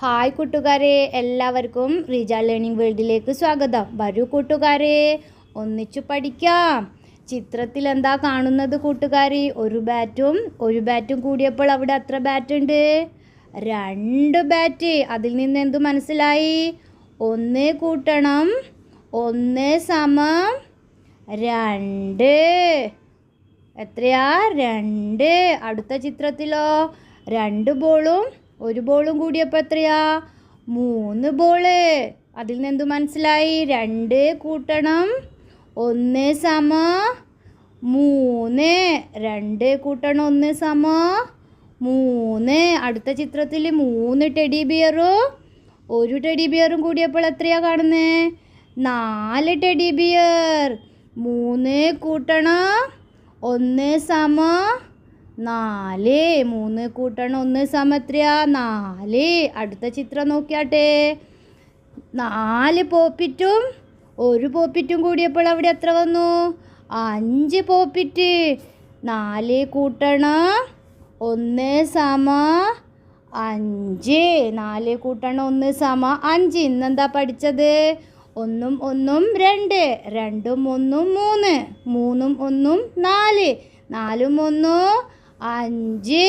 Hi കൂട്ടുകാരെ. എല്ലാവർക്കും Reeja learning വേൾഡിലേക്ക് സ്വാഗതം. വരൂ കൂട്ടുകാരെ. ഒന്നിച്ചു പഠിക്കാം. ചിത്രത്തിൽ എന്താ കാണുന്നത് കൂട്ടുകാരി? ഒരു ബാറ്റും ഒരു ബാറ്റും കൂടിയപ്പോൾ അവിടെ അത്ര ബാറ്റ് ഉണ്ട് രണ്ട് ബാറ്റ്. അതിൽ നിന്ന് എന്തു മനസ്സിലായി? ഒന്ന് കൂട്ടണം ഒന്ന് സമം രണ്ട്. എത്രയാ? രണ്ട്. അടുത്ത ചിത്രത്തിലോ? രണ്ട് ബോളും ഒരു ബോളും കൂടിയപ്പോൾ എത്രയാ? മൂന്ന് ബോൾ. അതിൽ നിന്ന് മനസ്സിലായി? രണ്ട് കൂട്ടണം. ഒന്ന് സമ മൂന്ന്. രണ്ട് കൂട്ടണം ഒന്ന് സമ മൂന്ന്. അടുത്ത ചിത്രത്തിൽ മൂന്ന് ടെഡി ബിയറും ഒരു ടെഡി ബിയറും കൂടിയപ്പോൾ എത്രയാ കാണുന്നത് നാല് ടെഡി ബിയർ. മൂന്ന് കൂട്ടണം. ഒന്ന് സമ നാല് മൂന്ന് കൂട്ടണം ഒന്ന് സമത്രിയ നാല്. അടുത്ത ചിത്രം നോക്കിയാട്ടെ. നാല് പോപ്പിറ്റും ഒരു പോപ്പിറ്റും കൂടിയപ്പോൾ അവിടെ എത്ര വന്നു? അഞ്ച് പോപ്പിറ്റ്. നാല് കൂട്ടണം ഒന്ന് സമ അഞ്ച്. നാല് കൂട്ടണം ഒന്ന് സമ അഞ്ച്. ഇന്നെന്താ പഠിച്ചത്? ഒന്നും ഒന്നും രണ്ട്. രണ്ടും ഒന്നും മൂന്ന്. മൂന്നും ഒന്നും നാല്. നാലും ഒന്നും അഞ്ച്